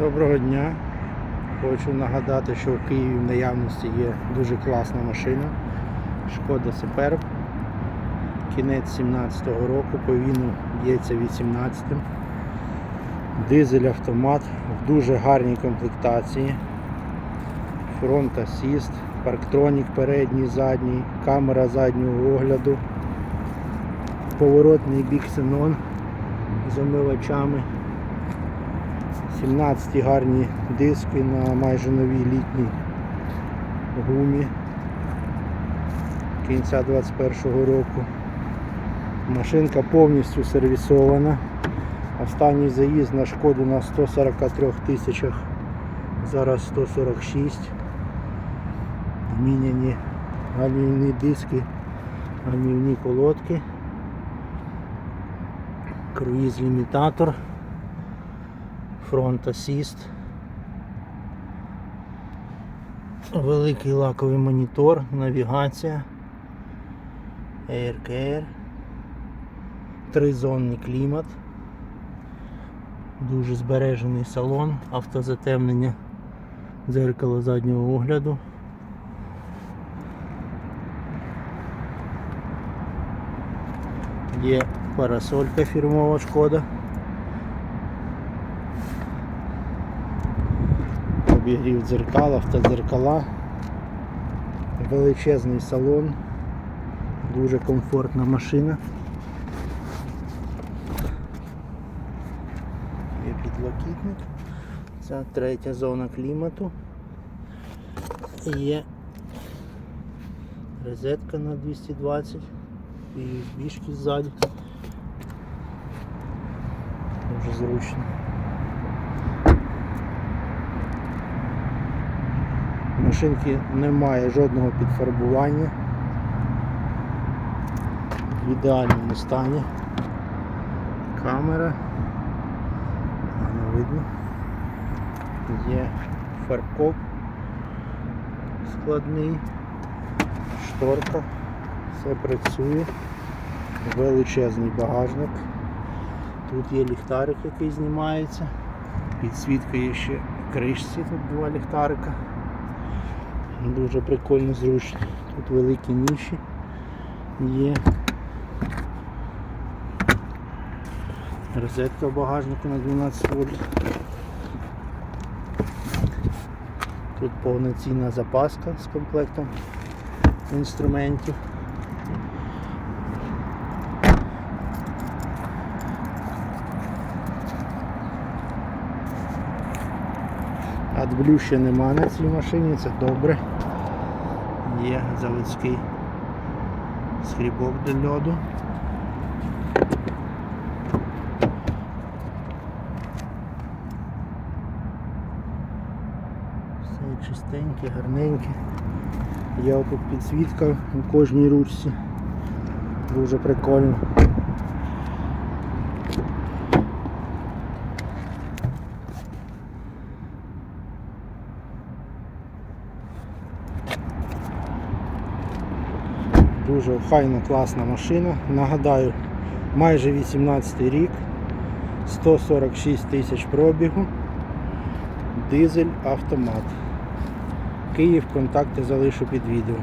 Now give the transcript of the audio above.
Доброго дня. Хочу нагадати, що в Києві в наявності є дуже класна машина. Шкода Суперб. Кінець 17-го року, по б'ється 18-м. Дизель автомат в дуже гарній комплектації. Фронт асіст, парктронік передній, задній, камера заднього огляду, поворотний бік ксенон з омивачами. 17 гарні диски на майже новій літній гумі кінця 21 року. Машинка повністю сервісована. Останній заїзд на шкоду на 143 тисячах, зараз 146. Зміняні гальмівні диски, гальмівні колодки, круїз лімітатор фронт асіст, великий лаковий монітор, навігація, AirCare, тризонний клімат, дуже збережений салон, автозатемнення. Дзеркало заднього огляду. Є парасолька фірмова шкода. Обігрів дзеркал, автодзеркала, величезний салон, дуже комфортна машина. Є підлокітник. Це третя зона клімату. Є розетка на 220 і USB ззаді. Дуже зручно. Машинки немає жодного підфарбування. В ідеальному стані. Камера. Гарно видно. Є фаркоп складний, шторка, все працює, величезний багажник. Тут є ліхтарик, який знімається. Підсвітка є ще кришці, тут два ліхтарика. Дуже прикольно зручно. Тут великі ніші є. Розетка в багажнику на 12 вольт. Тут повноцінна запаска з комплектом інструментів. Адблю ще нема на цій машині, це добре. Є заводський скрібок для льоду. Все чистеньке, гарненьке. Є тут підсвітка у кожній ручці. Дуже прикольно. Дуже охайна, класна машина. Нагадаю, майже 18 рік, 146 тисяч пробігу, дизель автомат. Київ контакти залишу під відео.